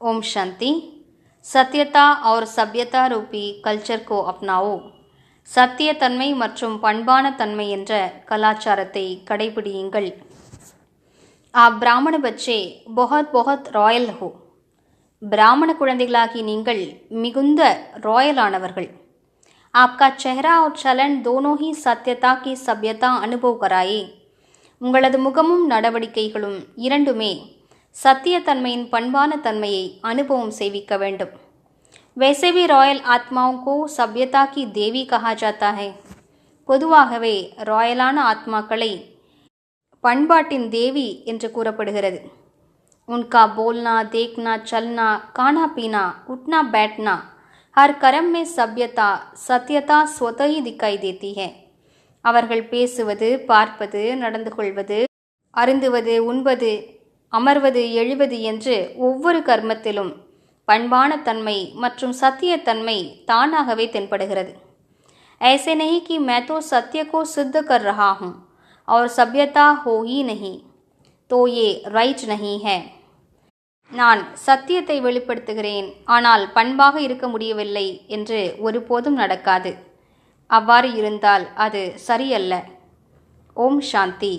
ओम शांति சத்தியதா और சபியதா Ruby culture கோ அப்னாவோ. சத்திய தன்மை மற்றும் பண்பான தன்மை என்ற கலாச்சாரத்தை கடைபிடியுங்கள். ஆ பிராமண பச்சே பொஹத் பொஹத் ராயல் ஹோ. பிராமண குழந்தைகளாகி நீங்கள் மிகுந்த ராயலானவர்கள் ஆப்கா செஹரா ஒரு சலன் தோனோஹி சத்யதா சத்தியதா கி சபியதா அனுபவ கராயே. உங்களது முகமும் நடவடிக்கைகளும் இரண்டுமே சத்தியத்தன்மையின் பண்பான தன்மையை அனுபவம் செய்விக்க வேண்டும். वैसे ராயல் रॉयल आत्माओं को सभ्यता की देवी பொதுவாகவே ராயலான ஆத்மாக்களை பண்பாட்டின் தேவி என்று கூறப்படுகிறது. உன்கா போல்னா தேக்னா சல்னா கானா பீனா உட்னா பேட்னா ஹர் கரம் மே சபியதா சத்யதா स्वतः திக்காய் தேத்தி है அவர்கள் பேசுவது பார்ப்பது நடந்து கொள்வது அருந்துவது உண்பது அமர்வது எழுவது என்று ஒவ்வொரு கர்மத்திலும் பண்பான தன்மை மற்றும் சத்தியத்தன்மை தானாகவே தென்படுகிறது ऐसे नहीं कि मैं तो सत्य को सिद्ध कर रहा हूँ और सभ्यता हो ही नहीं तो ये राइट नहीं है நான் சத்தியத்தை வெளிப்படுத்துகிறேன் ஆனால் பண்பாக இருக்க முடியவில்லை என்று ஒருபோதும் நடக்காது அவ்வாறு இருந்தால் அது சரியல்ல ஓம் சாந்தி